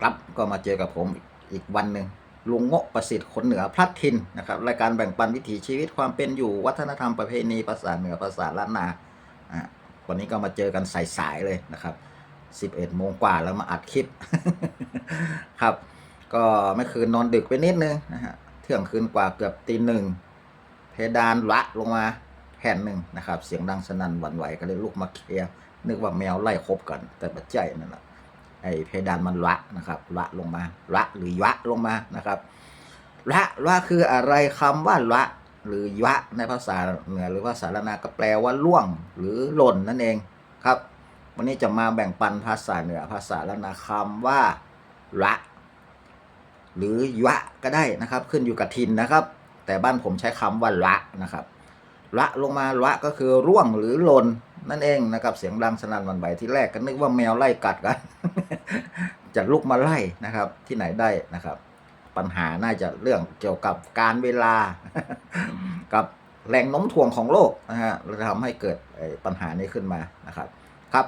ครับก็มาเจอกับผมอีกวันหนึ่งลุงโงะประสิทธิ์คนเหนือพลัดทินนะครับรายการแบ่งปันวิถีชีวิตความเป็นอยู่วัฒนธรรมประเพณีภาษาเหนือภาษาล้านนาอะวันนี้ก็มาเจอกันสายๆเลยนะครับ 11โมงกว่าแล้วมาอัดคลิปครับ ก็เมื่อคืนนอนดึกไปนิดนึงนะฮะเที่ยงคืนกว่าเกือบตีหนึ่งเพดานละลงมาแผ่นหนึ่งนะครับ เสียงดังสนั่นหวั่นไหวก็เลยลุกมาเคลียร์นึกว่าแมวไล่คบกันแต่ปัจจัยนั่นแหละ ไอ้เพดานมันละนะครับละลงมาละหรือยะลงมานะครับละละคืออะไรคำว่าละหรือยะในภาษาเหนือหรือภาษาละนาก็แปลว่าล่วงหรือหล่นนั่นเองครับ วันนี้จะมาแบ่งปันภาษาเหนือภาษาละนาคำว่าละหรือยะก็ได้นะครับ ขึ้นอยู่กับทินนะครับ แต่บ้านผมใช้คำว่าละนะครับละลงมาละก็คือร่วงหรือหล่นนั่นเองนะครับ เสียงดังสนั่นวันไหวที่แรกก็นึกว่าแมวไล่กัดกัน จะลุกมาไล่นะครับ ที่ไหนได้นะครับ ปัญหาน่าจะเรื่องเกี่ยวกับการเวลา กับแรงโน้มถ่วงของโลกนะฮะเราทำให้เกิดปัญหานี้ขึ้นมานะครับ ครับ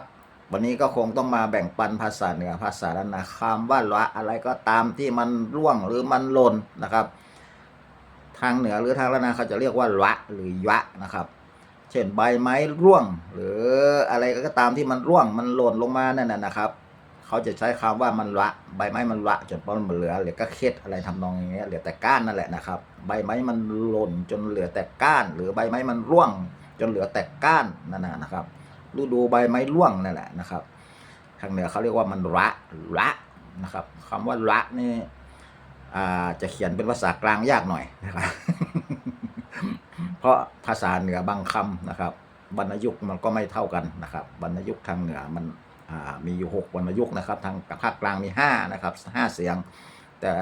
วันนี้ก็คงต้องมาแบ่งปันภาษาเหนือภาษาล้านนาคำว่าละอะไรก็ตามที่มันร่วงหรือมันหล่นนะครับ ทางเหนือหรือทางล้านนาเขาจะเรียกว่าละหรือยะนะครับเช่นใบไม้ร่วง หรืออะไรก็ตามที่มันร่วงมันหล่นลงมานั่นนะครับ เขาจะใช้คำว่ามันละใบไม้มันละจนมันเหลือเหลือก็เคล็ดอะไรทำนองอย่างเงี้ยเหลือแต่ก้านนั่นแหละนะครับ ใบไม้มันหล่นจนเหลือแต่ก้าน หรือใบไม้มันร่วง จนเหลือแต่ก้านนั่นนะนะครับฤดูใบไม้ร่วงนั่นแหละนะครับทางเหนือเขาเรียกว่ามันละละนะครับคำว่าละนี่จะเขียนเป็นภาษากลางยากหน่อยนะครับเพราะภาษาเหนือบางคำนะครับวรรยุกต์มันก็ไม่เท่ากันนะครับวรรยุกต์ทางเหนือมัน มีอยู่หกวรรณยุกต์นะครับ ทางภาคกลางมีห้านะครับห้าเสียง แต่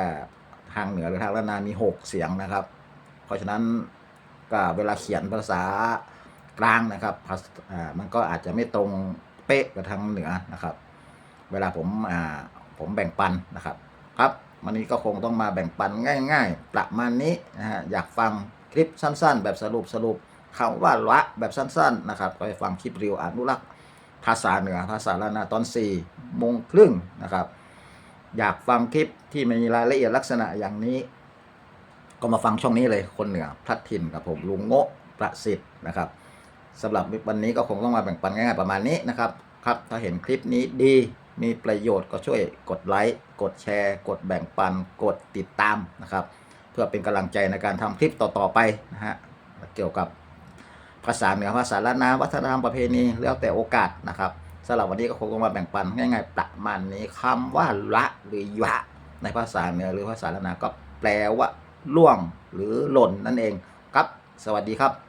ทางเหนือหรือทางล้านนามีหกเสียงนะครับ เพราะฉะนั้นก็เวลาเขียนภาษากลางนะครับมันก็อาจจะไม่ตรงเป๊ะกับทางเหนือนะครับ เวลาผมผมแบ่งปันนะครับ ครับวันนี้ก็คงต้องมาแบ่งปันง่าย ๆ ประมาณนี้นะฮะอยากฟังคลิปสั้น ๆ แบบสรุปสรุปคำว่าละแบบสั้น ๆ นะครับ ไปฟังคลิปเรียวอนุรักษ์ ภาษาเหนือภาษาละนาตอน4โมงครึ่งนะครับ อยากฟังคลิปที่มีรายละเอียดลักษณะอย่างนี้ ก็มาฟังช่องนี้เลยคนเหนือพลัดถิ่นกับผมลุงโงะประสิทธิ์นะครับสำหรับวันนี้ก็คงต้องมาแบ่งปันง่ายๆประมาณนี้นะครับครับถ้าเห็นคลิปนี้ดีมีประโยชน์ก็ช่วยกดไลค์ กดแชร์ กดแบ่งปัน กดติดตามนะครับ เพื่อเป็นกำลังใจในการทำคลิปต่อ ๆ ไปนะฮะเกี่ยวกับ ภาษาเหนือภาษาล้านนาวัฒนธรรมประเพณีแล้วแต่โอกาสนะครับสำหรับวันนี้ก็คงต้องมาแบ่งปันง่ายๆประมาณนี้คำว่าละหรือยะในภาษาเหนือหรือภาษาล้านนาก็แปลว่าล่วงหรือหล่นนั่นเองครับ สวัสดีครับ